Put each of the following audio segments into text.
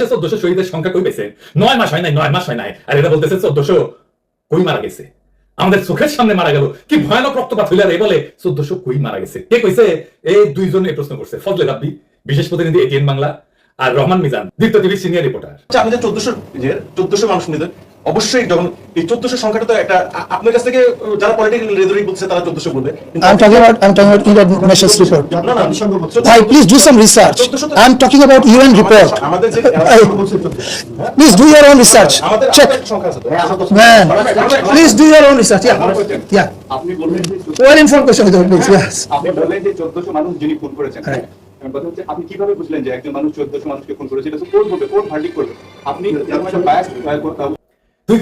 মাসে চোদ্দশো শহীদের সংখ্যা কই পেয়েছে? নয় মাস হয় নাই, নয় মাস হয় নাই। আর এটা বলতেছে চোদ্দশো কই মারা গেছে? আমাদের চোখের সামনে মারা গেল। কি ভয়ানক রক্তপাত হইলে আর এই বলে চোদ্দশো কই মারা গেছে? কে কইছে? এই দুইজন এই প্রশ্ন করছে। ফজলে রাব্বি বিশেষ প্রতিনিধি এটিএন বাংলা আর রহমান মিজান দীপ্ত টিভির সিনিয়র রিপোর্টার। আমাদের যে চোদ্দশো চোদ্দশো মানুষ নিলেন অবশ্যই যখন এই চোদ্দশো সংখ্যাটা তো একটা আপনার কাছ থেকে যারা পলিটিক্যাল রেজরিক বলছে তারা চোদ্দশো বলবে। টকিং অ্যাবাউট আমাদের যে প্লিজ ডু ইওর আপনি বললেন আপনি বললেন যে চোদ্দশো হ্যাঁ, মানুষ যিনি ফোন করেছেন। আপনি কীভাবে বুঝলেন যে একজন মানুষ চোদ্দশো মানুষকে ফোন করেছে? কোন ভার্ডিক করবে? আপনি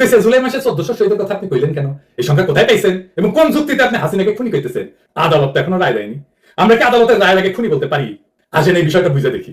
কইছে জুলাই মাসে চোদ্দশো কথা আপনি কইলেন কেন? এই সংখ্যা কোথায় পাইছেন? এবং কোন যুক্তিতে আপনি হাসিনাকে খুনি আদালত তো এখনও রায় দেয়নি। আমরা কি আদালতের রায় আগে খুনি বলতে পারি? এই বিষয়টা বুঝে দেখি।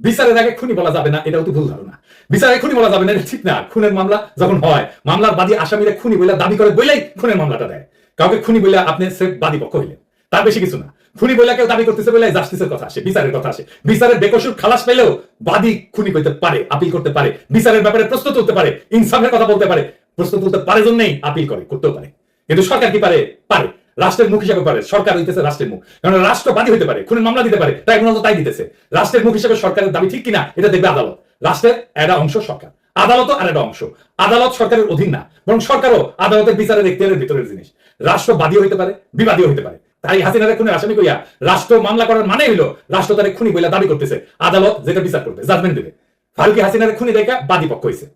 বিচারের আগে খুনি বলা যাবে না এটা অতি ভুল ধারণা। বিচারে খুনি বলা যাবে না, এটা ঠিক না। খুনের মামলা যখন হয়, মামলার বাদী আসামিরা খুনি বলে দাবি করে বলেই খুনের মামলাটা দেয়। কাউকে খুনি বলে আপনি সে বাদী পক্ষ হইলেন। তার বেশি কিছু না। খুনি বলে কেউ দাবি করতেছে বলে জাস্টিসের কথা আসে, বিচারের কথা আসে। বিচারের বেকসুর খালাস পেলেও বাদী খুনি করতে পারে আপিল করতে পারে। বিচারের ব্যাপারে প্রশ্ন তুলতে পারে, ইনসাফের কথা বলতে পারে। প্রশ্ন তুলতে পারে জন্যই আপিল করে, করতেও পারে। কিন্তু সরকার কি পারে? পারে। রাষ্ট্রের মুখ হিসেবে পারে। সরকার হইতেছে রাষ্ট্রের মুখ। কারণ রাষ্ট্র বাদী হতে পারে, খুনের মামলা দিতে পারে তাই মূলত তাই দিতেছে। রাষ্ট্রের মুখ হিসাবে সরকারের দাবি ঠিক কিনা, এটা দেখবে আদালত। রাষ্ট্রের একটা অংশ সরকার। আদালতও আর একটা অংশ। আদালত সরকারের অধীন না, বরং সরকারও আদালতের বিচারের এখতিয়ারের ভিতরের জিনিস। রাষ্ট্র বাদীও হইতে পারে, বিবাদীও হইতে পারে। তাই হাসিনারে খুনের আসামি কইয়া রাষ্ট্র মামলা করার মানে হইল রাষ্ট্র তারে খুনি বইলা দাবি করতেছে, আদালত যেটা বিচার করবে জাজমেন্ট দেবে। ফারুকি হাসিনারে খুনি দেখা বাদী পক্ষ হইছে।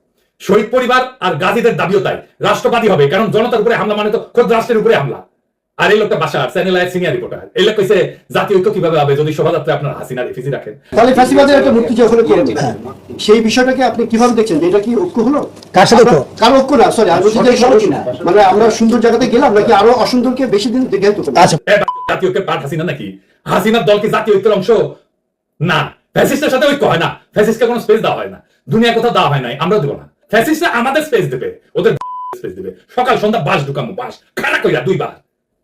শহীদ পরিবার আর গাজীদের দাবিও তাই, রাষ্ট্রবাদী হবে, কারণ জনতার উপরে হামলা মানে তো খোদ রাষ্ট্রের উপরে হামলা। আর এই লোকটা বাসা চ্যানেল আয়ের সিনিয়র রিপোর্টার এই লোক কইছে জাতীয় ঐক্য কীভাবে হবে? যদি শোভাযাত্রা আপনার হাসিনা রেফিজি রাখেন। তাহলে ফ্যাসিবাদের একটা মূর্তি যখন করবে সেই বিষয়টাকে আপনি কীভাবে দেখছেন? যে এটা কি ঐক্য হলো? কার সাথে ঐক্য? কারও ঐক্য না? সরি আমি বলছি যে মানে আমরা সুন্দর জায়গাতে গেলাম নাকি আরও অসুন্দরকে বেশি দিন দেখে হতো আচ্ছা। জাতীয় ঐক্যের পাঠ হাসিনা নাকি? হাসিনার দল কি জাতীয় ঐক্যের অংশ? না। ফ্যাসিস্টের সাথে ঐক্য হয় না। ফ্যাসিস্টকে কোনো স্পেস দেওয়া হয় না। দুনিয়া কোথাও দেওয়া হয় নাই আমরা দেবো না। ফ্যাসিস্টরা আমাদের স্পেস দেবে। ওদের স্পেস দেবে। সকাল সন্ধ্যা বাস ঢুকামো বাস। খাড়া কইরা দুইবার।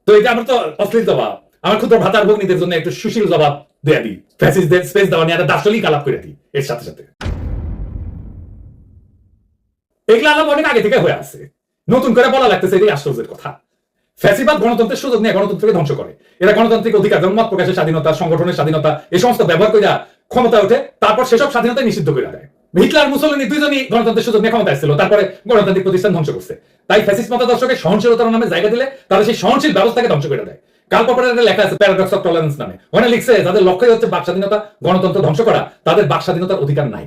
তো এটা আমার তো অশ্লীল জবাব। আমার ক্ষুদ্র ভাতার ভগ্নীদের জন্য একটু সুশীল জবাব দেয়া দিই ফ্যাসিস্টদের স্পেস দেওয়া নিয়ে একটা দার্শনিক আলাপ করে দিই এর সাথে সাথে। এগুলো আলাপ অনেক আগে থেকে হয়ে আছে। নতুন করে বলা লাগতেছে এটাই আশ্চর্যের কথা। ফ্যাসিবাদ গণতন্ত্রের সুযোগ নিয়ে গণতন্ত্রকে ধ্বংস করে। এরা গণতান্ত্রিক অধিকার যেমন মত প্রকাশের স্বাধীনতা, সংগঠনের স্বাধীনতা, এই সমস্ত ব্যবহার করে ক্ষমতা ওঠে, তারপর সেসব স্বাধীনতা নিষিদ্ধ করে দেয়। হিটলার মুসলিনী দুইজনই গণতন্ত্রের সুযোগ নিয়ে ক্ষমতা এসেছিল তারপরে গণতান্ত্রিক প্রতিষ্ঠান ধ্বংস করছে। তাই ফ্যাসিস্ট মতাদর্শকে সহনশীলতার নামে জায়গা দিলে তারা সেই সহনশীল ব্যবস্থাকে ধ্বংস করে দেয়। কাল পপের লেখা আছে প্যারাডক্স অফ টলারেন্স নামে। ওখানে লিখছে, যাদের লক্ষ্যই হচ্ছে বাক স্বাধীনতা গণতন্ত্র ধ্বংস করা, তাদের বাক স্বাধীনতার অধিকার নাই।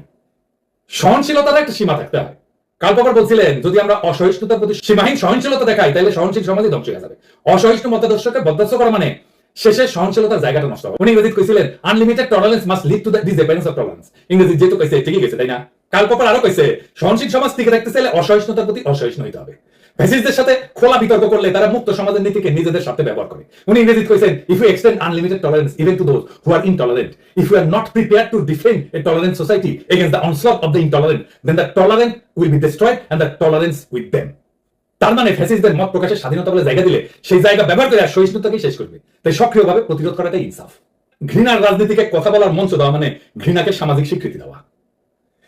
সহনশীলতার একটা সীমা থাকতে হয়। কালপকর বলছিলেন, যদি আমরা অসহিষ্ণুতার প্রতি সীমাহীন সহনশীলতা দেখাই, তাহলে সহনশীল সমাজই ধ্বংস হয়ে যাবে। অসহিষ্ণু মতাদর্শকে বরদাস্ত করা মানে শেষে সহনশীলতার জায়গাটা নষ্ট হবে। উনি ইংরেজি কইছিলেন unlimited tolerance must lead to the disappearance of tolerance ইংরেজি যেহেতু কইছে, ঠিকই গেছে তাই না? কালপকর আরও কইছে, সহনশীল সমাজ টিকে রাখতে চাইলে অসহিষ্ণুতার প্রতি অসহিষ্ণু হইতে হবে। ফ্যাসিস্টদের সাথে খোলা বিতর্ক করলে তারা মুক্ত সমাজের নীতিকে নিজেদের সাথে ব্যবহার করে। উনি ইংরেজি কইছেন if you extend unlimited tolerance even to those who are intolerant if you are not prepare to defend a tolerant society against the onslaught of the intolerant then the tolerant will be destroyed and the tolerance with them তার মানে ফ্যাসিস্টদের মত প্রকাশের স্বাধীনতা বলে জায়গা দিলে সেই জায়গা ব্যবহার করে আর সহিষ্ণুতাকেই শেষ করবে। তাই সক্রিয়ভাবে প্রতিরোধ করাটাই ইনসাফ। ঘৃণার রাজনীতিকে কথা বলার মঞ্চ দেওয়া মানে ঘৃণাকে সামাজিক স্বীকৃতি দেওয়া।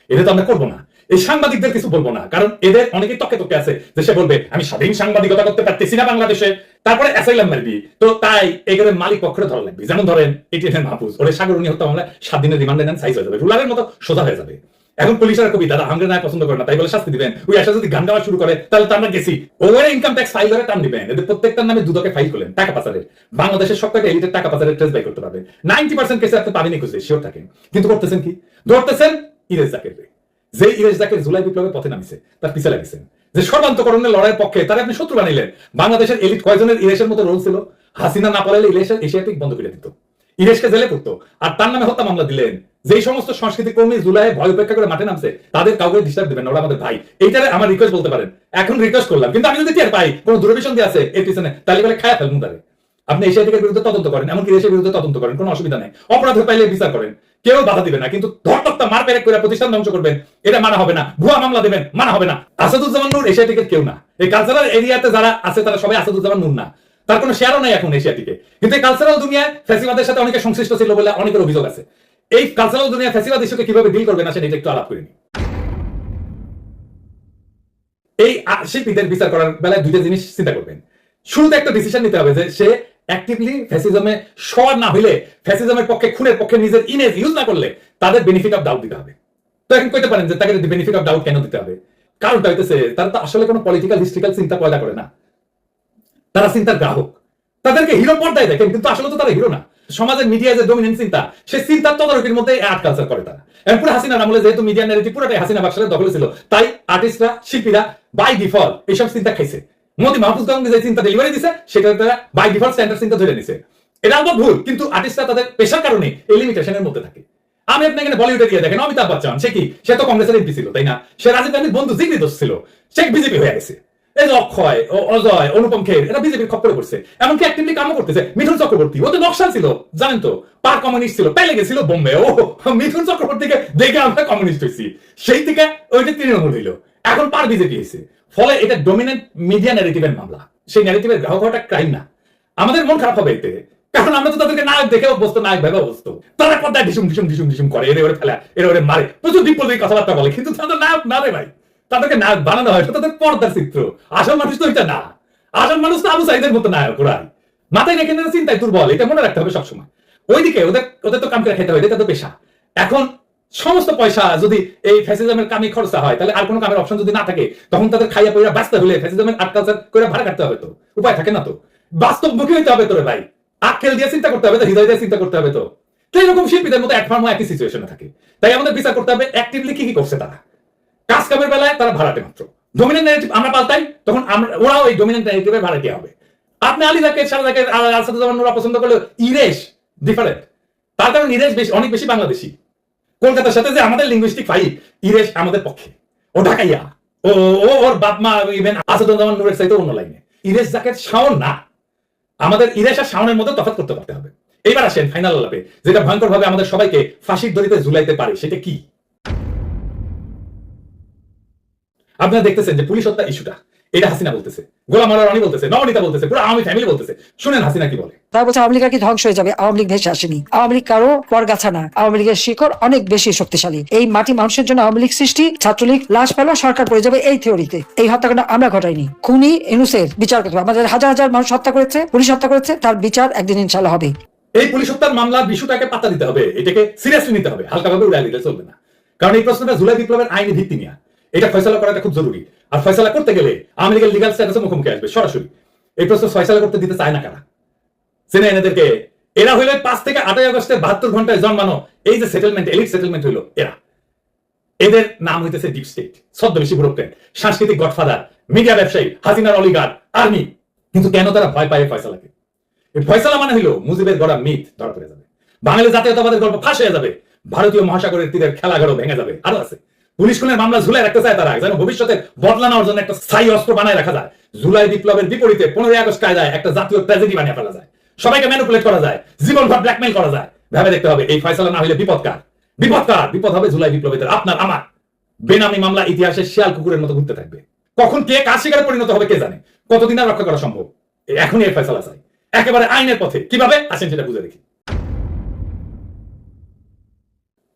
এটা তো আমরা করব না। এই সাংবাদিকদের কিছু বলব না, কারণ এদের অনেকেই তকে তকে আছে যে সে বলবে, আমি স্বাধীন সাংবাদিকতা করতে পারতেছি না বাংলাদেশে। তারপরে অ্যাসাইলাম মারবি। তো তাই এগুলোর মালিক পক্ষে ধরা লাগবে। যেমন ধরেন এটিএন মাহফুজ। ওরে সাগরণী হত্যা মামলা সাত দিনের রিমান্ডে নেন, সাইজ হয়ে যাবে। রুলারের মতো সোজা হয়ে যাবে। এখন পুলিশের কবি, দাদা, হাঙ্গের নাই পছন্দ করে না, তাই বলে শাস্তি দিবেন। ওই আসা যদি গান গাওয়া শুরু করে, তাহলে তো আমরা গেছি। ওভারে ইনকাম ট্যাক্স ফাইল ধরে টান দিবেন। এদের প্রত্যেকটার নামে দুদকে ফাইল করলেন, টাকা পাচারের। বাংলাদেশের সব কয়টা এলিটের টাকা পাচারের ট্রেস বাই করতে পারবে। নাইনটি পার্সেন্ট কেসে আপনি পাবেনই খুঁজে শিওর থাকেন কিন্তু করতেছেন কি? ধরতেছেন ইরেজ জাকের যে ইরেজ জাকের জুলাই বিপ্লবের পথে নামিছে, তার পিছে লাগিয়েছেন যে সর্বান্তকরণের লড়াইয়ের পক্ষে, তারা আপনি শত্রু বানিলেন বাংলাদেশের এলিট কয়জনের ইরেশের মতো রোল ছিল? হাসিনা না পালালে ইলেশের এশিয়াটিক বন্ধ করে দিত। ইরেশকে জেলে পড়তো। আর তার নামে হত্যা মামলা দিলেন। যেই সমস্ত সংস্কৃতি কর্মী জুলাই ভয় উপেক্ষা করে মাঠে নামছে, তাদের কাউকে ডিস্টার্ব দিবেন ওরা আমাদের ভাই। এইটারে আমার রিকোয়েস্ট বলতে পারেন। এখন রিকোয়েস্ট করলাম, কিন্তু আমি যদি টের পাই, কোনো দূরভিসন্ধি আছে এর পিছনে, তাহলে বলে খায়া ফেলুন তারে আপনি এশিয়াটিকের বিরুদ্ধে তদন্ত করেন, এমনকি দেশের বিরুদ্ধে তদন্ত করেন, কোনো অসুবিধা নেই। অপরাধ পাইলে বিচার করেন। কেউ বাধা দিবে না, কিন্তু ধরতক্তা মার পেরেক করে প্রতিষ্ঠান ধ্বংস করবেন, এটা মানা হবে না। ভুয়া মামলা দেবেন, মানা হবে না। আসাদুজ্জামান নূর এশিয়াটিকের কেউ না। এই কালচারাল এরিয়াতে যারা আছে, তারা সবাই আসাদুজ্জামান নূর না। তার কোনো শেয়ারও নাই এখন এশিয়া এশিয়াটিকে কিন্তু এই কালচারাল দুনিয়ায় ফ্যাসিবাদের সাথে অনেকে সংশ্লিষ্ট ছিল বলে অনেকের অভিযোগ আছে। এই কালচারাল দুনিয়া ফ্যাসিবাদ ইস্যুকে কীভাবে ডিল করবেন আসেন এটা একটু আলাপ করে নিই। এই শিল্পীদের বিচার করার বেলায় দুইটা জিনিস চিন্তা করবেন। শুরুতে একটা ডিসিশন নিতে হবে যে সে অ্যাক্টিভলি ফ্যাসিজমে না হইলে ফ্যাসিজমের পক্ষে, খুনের পক্ষে নিজের ইমেজ ইউজ না করলে তাদের বেনিফিট অফ ডাউট দিতে হবে। তো এখন কইতে পারেন যে তাকে বেনিফিট অফ ডাউট কেন দিতে হবে? কারণটা হইতেছে, তারা তো আসলে কোনো পলিটিক্যাল হিস্ট্রিক্যাল চিন্তা পয়দা করে না। তারা চিন্তার গ্রাহক। তাদেরকে হিরো পর্দায় দেখেন, কিন্তু আসলে তো তারা হিরো না। সমাজের মিডিয়া যে ডমিনেন্ট চিন্তা সে চিন্তার তদারকির মধ্যে আর্ট কালচার করে তারা। এখন পুরো হাসিনার আমলে যেহেতু মিডিয়া ন্যারেটিভ পুরোটাই হাসিনা বাক্সের দখলে ছিল, তাই আর্টিস্টরা শিল্পীরা বাই ডিফল্ট এইসব চিন্তা খাইছে। মোদি মাহফুজ গাঙ্গি যে চিন্তা ডেলিভারি দিছে, সেটা তারা বাই ডিফল্ট স্ট্যান্ডার্ড চিন্তা ধরে নিছে। এটা আমার ভুল, কিন্তু আর্টিস্টরা তাদের পেশার কারণে এই লিমিটেশনের মধ্যে থাকে। আমি আপনি এখানে বলিউডে গিয়ে দেখেন, অমিতাভ বচ্চন, সে কি? সে তো কংগ্রেসের এমপি ছিল, তাই না? সে রাজীব গান্ধীর বন্ধু জিগরি দোষ ছিল। সে বিজেপি হয়ে গেছে? এই অজয়, অনুপম খের বিজেপির খপ্পরে পড়ছে। এমনকি অ্যাক্টিভলি কামও করতেছে, মিঠুন চক্রবর্তী। ও তো নকশাল ছিল, জানেন তো? পার কমিউনিস্ট ছিল, পেলে গেছিল বোম্বে। ও মিঠুন চক্রবর্তীকে দেখে আমরা কমিউনিস্ট হয়েছি। সেই থেকে ওইটা তৃণমূল হইল। এখন পার বিজেপি হয়েছে। ফলে এটা ডমিনেন্ট মিডিয়া ন্যারেটিভের মামলা। সেই ন্যারেটিভের গ্রাহক হওয়াটা ক্রাইম না। আমাদের মন খারাপ হবে এতে। কারণ আমরা তো তাদেরকে নায়ক দেখে অভ্যস্ত, নায়ক ভেবে অভ্যস্ত। তারা পর্দায় ঢিসুম ঢিসুম ঢিসুম ঢিসুম করে, এরে ওরে ফেলা এরে ওরে মারে। প্রচুর বিপ্লবী কথাবার্তা বলে, কিন্তু তাদের নায়ক না রে ভাই। তাদেরকে নায়ক বানানো হয় তাদের পর্দার চিত্র। আসল মানুষ তো এটা না। আসল মানুষ তো আবু সাইদের মতো নায়ক, ওরাই। মাথায় রেখে নেওয়ার চিন্তায় দুর্বল, এটা মনে রাখতে হবে সবসময়। ওইদিকে ওদের ওদের তো কাম করে খেতে হয়, এটা তো পেশা। এখন সমস্ত পয়সা যদি এই ফ্যাসিজমের কামে খরচা হয়, তাহলে আর কোনো কামের অপশন যদি না থাকে, তখন তাদের খাইয়া পইয়া ব্যস্ত হলে ফ্যাসিজমের আট কালচার করে ভাড়া কাটতে হবে তো। উপায় থাকে না তো। বাস্তবমুখী হইতে হবে তোরে ভাই। আক্কেল দিয়ে চিন্তা করতে হবে তো, হৃদয় দিয়ে চিন্তা করতে হবে তো। তো এরকম শিল্পীদের মতো একফার্মও একই সিচুয়েশনে থাকে। তাই আমাদের বিচার করতে হবে অ্যাক্টিভলি কি কি করছে তারা। কাজ কামের বেলায় তারা ভাড়াটে মাত্র। ডোমিনেন্ট ন্যারেটিভ আমরা পাল্টাই, তখন আমরা, ওরাও এই ডোমিনেন্ট ন্যারেটিভের ভাড়াটে হবে। আপনি আলী জাকের, সারা জাকের আসাদুজ্জামান নুরা পছন্দ করলে ইরেশ ডিফারেন্ট তার কারণ ইরেশ বেশি, অনেক বেশি বাংলাদেশি। কলকাতার সাথে যে আমাদের লিঙ্গুইস্টিক ফাইট ইরেশ আমাদের পক্ষে। ও ঢাকাইয়া। ও ওর বাপ মা ইভেন আসাদুজ্জামান নুরের সাথে অন্য লাইনে ইরেশ জাকের শাওন না। আমাদের ইরেশ আর শাওনের মধ্যে তফাৎ করতে পারতে হবে। এবার আসেন ফাইনাল আলাপে, যেটা ভয়ঙ্কর ভাবে আমাদের সবাইকে ফাঁসির দড়িতে ঝুলাইতে পারে, সেটা কি? আপনারা দেখতেছেন যে পুলিশ হত্যা ইস্যুটা। এটা হাসিনা বলতেছে। গোলাম মারা রানী বলতেছে নবনীতা বলতেছে পুরো আওয়ামী ফ্যামিলি বলতেছে। শুনেন হাসিনা কি বলে। তারা বলছে আওয়ামী লীগ আর কি ধ্বংস হয়ে যাবে? আওয়ামী লীগ ভেসে আসেনি। আওয়ামী লীগ কারও পরগাছা না। আওয়ামী লীগের শিকড় অনেক বেশি শক্তিশালী। এই মাটি মানুষের জন্য আওয়ামী লীগ সৃষ্টি ছাত্রলীগ লাশ পেল সরকার পড়ে যাবে এই থিওরিতে। এই হত্যাকাণ্ড আমরা ঘটাইনি। খুনি এনুসের বিচার করতে হবে। আমাদের হাজার হাজার মানুষ হত্যা করেছে পুলিশ হত্যা করেছে তার বিচার একদিন ইনশাল্লাহ হবে। এই পুলিশ হত্যার মামলার বিষয়টাকে পাত্তা দিতে হবে। এটাকে সিরিয়াসলি নিতে হবে। হালকাভাবে উড়াই দিলে চলবে না। কারণ এই প্রশ্নটা জুলাই বিপ্লবের আইনি ভিত্তি নিয়ে। এটা ফয়সলা করাটা খুব জরুরি। আর ফয়সলা করতে গেলে লীগের লিগাল স্ট্যাটাসে মুখোমুখি আসবে, সরাসরি। এই প্রশ্ন ফয়সলা করতে দিতে চায় না কারা? চেনে এনাদেরকে, এরা হইলে পাঁচ থেকে আটই আগস্টের বাহাত্তর ঘন্টায় জন্মানো এই যে সেটেলমেন্ট এলিট সেটেলমেন্ট হইল, এরা। এদের নাম হইতেছে ডিপ স্টেট ছদ্মবেশী ব্যুরোক্রেট সাংস্কৃতিক গডফাদার মিডিয়া ব্যবসায়ী, হাসিনার অলিগার আর্মি কিন্তু কেন তারা ভয় পায় ফয়সালাকে? এই ফয়সালা মানে হইল মুজিবের গড়া মিথ, ধরা পড়ে যাবে। বাঙালি জাতীয়তাবাদের গল্প ফাঁস হয়ে যাবে। ভারতীয় মহাসাগরের তীরের খেলাঘরও ভেঙে যাবে। আরও আছে। পুলিশ খুনের মামলা ঝুলাই রাখতে চায় তারা, যেন ভবিষ্যতে বদলা নেওয়ার জন্য একটা স্থায়ী অস্ত্র বানায় রাখা যায়। জুলাই বিপ্লবের বিপরীতে পনেরোই আগস্ট কায়দায় একটা জাতীয় ট্র্যাজেডি বানিয়ে ফেলা যায়। সবাইকে ম্যানিপুলেট করা যায় জীবন ভর ব্ল্যাকমেল করা যায়। ভেবে দেখতে হবে, এই ফয়সালা না হলে বিপদকার বিপদকার বিপদ হবে জুলাই বিপ্লবীদের, আপনার, আমার। বেনামি মামলা ইতিহাসে শিয়াল কুকুরের মতো ঘুরতে থাকবে। কখন কে কার শিকারে পরিণত হবে কে জানে? কতদিন আর রক্ষা করা সম্ভব? এখনই এই ফয়সালা চাই। একেবারে আইনের পথে। কীভাবে? আসেন সেটা বুঝে দেখি।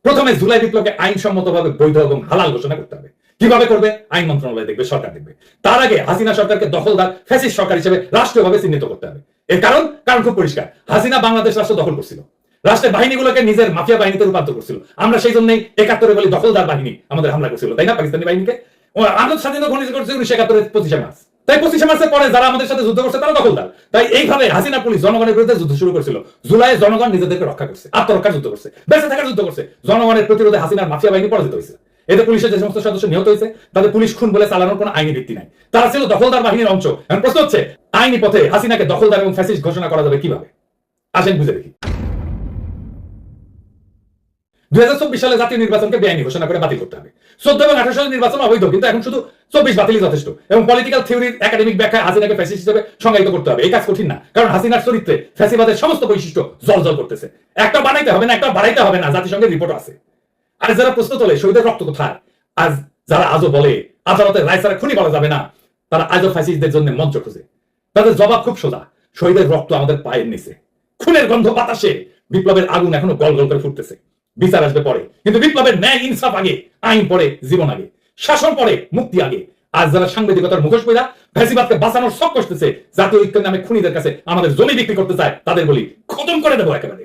প্রথমে জুলাই বিপ্লবকে আইনসম্মতভাবে বৈধ এবং হালাল ঘোষণা করতে হবে। কীভাবে করবে? আইন মন্ত্রণালয় দেখবে, সরকার দেখবে। তার আগে হাসিনা সরকারকে দখলদার ফ্যাসিস সরকার হিসেবে রাষ্ট্রীয়ভাবে চিহ্নিত করতে হবে। এর কারণ কারণ খুব পরিষ্কার, হাসিনা বাংলাদেশ রাষ্ট্র দখল করছিল। রাষ্ট্রের বাহিনীগুলোকে নিজের মাফিয়া বাহিনীতে রূপান্তর করছিল। আমরা সেই জন্যই একাত্তরে বলি দখলদার বাহিনী আমাদের হামলা করছিল, তাই না, পাকিস্তানি বাহিনীকে? আনন্দ স্বাধীনতা ঘোষণা করছে উনিশশো একাত্তরের পঁচিশে মার্চ। তাই পঁচিশে মার্চের পরে যারা আমাদের সাথে যুদ্ধ করছে, তারা দখলদার। তাই এইভাবে হাসিনা পুলিশ জনগণের বিরুদ্ধে যুদ্ধ শুরু করেছিল। জুলাই জনগণ নিজেদেরকে রক্ষা করছে, আত্মরক্ষার যুদ্ধ করছে, বেঁচে থাকার যুদ্ধ করছে। জনগণের প্রতিরোধে হাসিনার মাফিয়া বাহিনী পরাজিত হয়েছে। এতে পুলিশের যে সমস্ত সদস্য নিহত হয়েছে, তাদের পুলিশ খুন বলে চালানোর কোনো আইনি ভিত্তি নাই। তারা ছিল দখলদার বাহিনীর অংশ। এখন প্রশ্ন হচ্ছে, আইনি পথে হাসিনাকে দখলদার এবং ফ্যাসিস্ট ঘোষণা করা যাবে কীভাবে? আসেন বুঝে দেখি। দুই সালে জাতীয় নির্বাচনকে বেআইনি ঘোষণা করে বাতিল করতে হবে। চোদ্দ এবং আঠারো সালের নির্বাচন অবৈধ, কিন্তু এখন শুধু চব্বিশ বাতিলই যথেষ্ট এবং পলিটিক্যাল থিওরির একাডেমিক ব্যাখ্যায় হাসিনাকে ফ্যাসিস্ট হিসেবে সংজ্ঞায়িত করতে হবে। এই কাজ কঠিন না, কারণ হাসিনার চরিত্রে ফ্যাসিবাদের সমস্ত বৈশিষ্ট্য জল জল করতেছে। একটা বানাইতে হবে না, একটা বাড়াইতে হবে না, জাতিসংঘের রিপোর্ট আছে। আর যারা প্রশ্ন তোলে, শহীদের রক্ত কোথায়? আজ যারা আজও বলে, আদালতের রায় ছাড়া খুনি বলা যাবে না, তারা আজও ফ্যাসিস্টদের জন্য মঞ্চ খুঁজে। তাদের জবাব খুব সোজা, শহীদের রক্ত আমাদের পায়ের নিচে। খুনের গন্ধ বাতাসে, বিপ্লবের আগুন এখনও গল গল করে ফুটতেছে। বিচার আসবে পরে। কিন্তু বিপ্লবের ন্যায়, ইনসাফ আগে, আইন পরে, জীবন আগে, শাসন পরে, মুক্তি আগে। আজ যারা সাংবাদিকতার মুখোশ পেলা ফ্যাসিবাদকে বাঁচানোর সব করতেছে, জাতীয় ঐক্যের নামে খুনিদের কাছে আমাদের জমি বিক্রি করতে চায়, তাদের বলি খতম করে দেবো একেবারে।